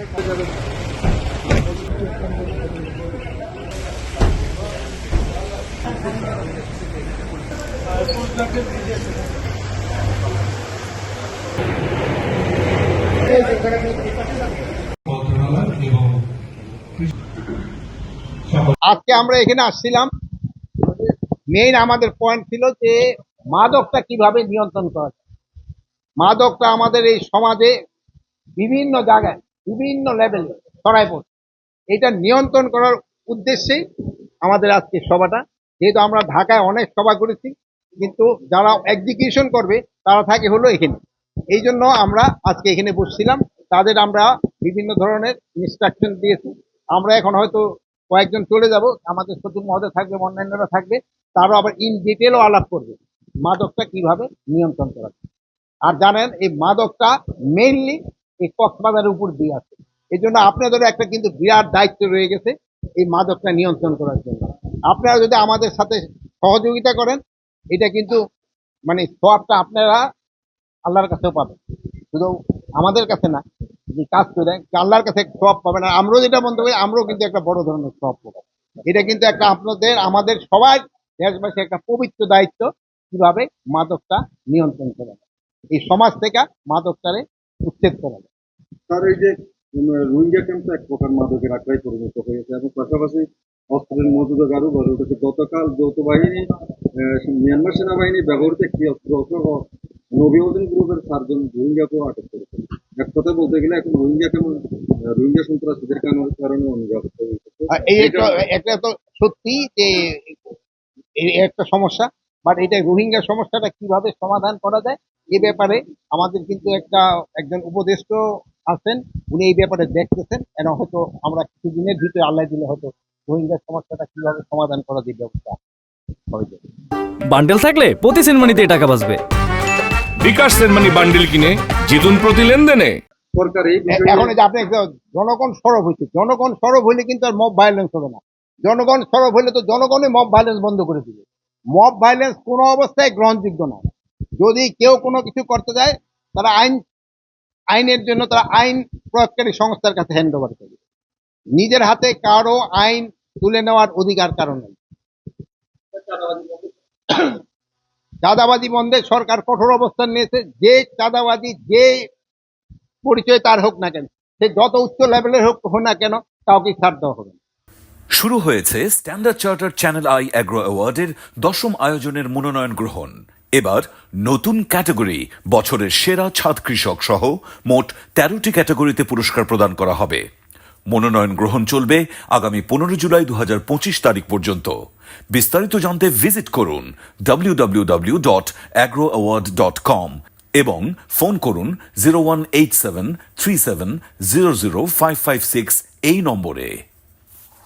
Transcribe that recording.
আজকে আমরা এখানে আসছিলাম। মেইন আমাদের পয়েন্ট ছিল যে মাদকটা কীভাবে নিয়ন্ত্রণ করা যায়। মাদকটা আমাদের এই সমাজে বিভিন্ন জায়গায় বিভিন্ন লেভেলে ছড়াই পড়ছে এটা নিয়ন্ত্রণ করার উদ্দেশ্যেই আমাদের আজকে সভাটা। যেহেতু আমরা ঢাকায় অনেক সভা করেছি, কিন্তু যারা এক্সিকিউশন করবে, তারা থাকে হলো এখানে। এই জন্য আমরা আজকে এখানে বসছিলাম। তাদের আমরা বিভিন্ন ধরনের ইনস্ট্রাকশন দিয়েছি। আমরা এখন হয়তো কয়েকজন চলে যাব। আমাদের সচিব মহোদয় থাকবে, অন্যান্যরা থাকবে। তারও আবার ইন ডিটেলও আলাপ করবে, মাদকটা কীভাবে নিয়ন্ত্রণ করা আর জানেন, এই মাদকটা মেইনলি এই কক্সবাজারের উপর দিয়ে আছে। এই জন্য আপনাদেরও একটা কিন্তু বিরাট দায়িত্ব রয়ে গেছে এই মাদকটা নিয়ন্ত্রণ করার জন্য। আপনারা যদি আমাদের সাথে সহযোগিতা করেন, এটা কিন্তু মানে সবটা আপনারা আল্লাহর কাছেও পাবেন। শুধু আমাদের কাছে না, যে কাজ করে আল্লাহর কাছে সব পাবেন। আর আমরাও যেটা মনে করি, আমরাও কিন্তু একটা বড় ধরনের সব পাবো। এটা কিন্তু একটা আপনাদের, আমাদের সবার দেশবাসী একটা পবিত্র দায়িত্ব কীভাবে মাদকটা নিয়ন্ত্রণ করা এই সমাজ থেকে মাদকটারে উচ্ছেদ করা তার এই যে রোহিঙ্গা ক্যাম্পটা এক প্রকার মাদকের আখড়ায় পরিণত হয়েছে। এবং পাশাপাশি অস্ত্রের মজুদা আরও গড়ে উঠেছে। গতকাল যৌথ বাহিনী মিয়ানমার সেনাবাহিনী ব্যবহৃত একটি অস্ত্র সহ নবীন গ্রুপের চারজন রোহিঙ্গাকেও আটক করেছে। এক কথা বলতে গেলে এখন রোহিঙ্গা কেমন রোহিঙ্গা সন্ত্রাসীদের কারণে- একটা একটা তো সত্যি যে এই একটা সমস্যা বাট এটা রোহিঙ্গা সমস্যাটা কীভাবে সমাধান করা যায় এ ব্যাপারে আমাদের কিন্তু একটা একজন উপদেষ্টা আছেন উনি এই ব্যাপারে দেখতেছেন এবং হয়তো আমরা কিছুদিনের ভিতরে আল্লাহ দিলে হয়তো রোহিঙ্গা সমস্যাটা কীভাবে সমাধান করা যায় ব্যবস্থা বান্ডেল থাকলে প্রতি সিনেমানিতে টাকা বাঁচবে। বিকাশ সেনমানি বান্ডিল কিনে জিতুন প্রতি লেনদেনে। সরকার এখন আপনি জনগণ সরব হয়েছে জনগণ সরব হইলে কিন্তু আর মব ভায়োলেন্স হবে না। জনগণ সরব হইলে তো জনগণই মব ভায়োলেন্স বন্ধ করে দিবে। মব ভায়োলেন্স কোনো অবস্থায় গ্রহণযোগ্য নয় যদি কেউ কোনো কিছু করতে যায় তারা আইন আইনের জন্য তারা আইন প্রয়োগকারী সংস্থার কাছে হ্যান্ড ওভার করবে নিজের হাতে কারও আইন তুলে নেওয়ার অধিকার কারণ নেই। চাঁদাবাজি বন্ধে সরকার কঠোর অবস্থান নিয়েছে। যে চাঁদাবাজি, যে পরিচয় তার হোক না কেন, সে যত উচ্চ লেভেলের হোক হোক না কেন কাউকে ছাড় দেওয়া হবে। শুরু হয়েছে standard charter channel I agro অ্যাওয়ার্ডের দশম আয়োজনের মনোনয়ন গ্রহণ। এবার নতুন ক্যাটাগরি, বছরের সেরা ছাদ কৃষক সহ মোট তেরোটি ক্যাটাগরিতে পুরস্কার প্রদান করা হবে। মনোনয়ন গ্রহণ চলবে আগামী পনেরো জুলাই দু হাজার পঁচিশ তারিখ পর্যন্ত। বিস্তারিত জানতে ভিজিট করুন www.agroaward.com dot agro award dot com এবং ফোন করুন zero one eight seven three seven zero zero five five six এই নম্বরে।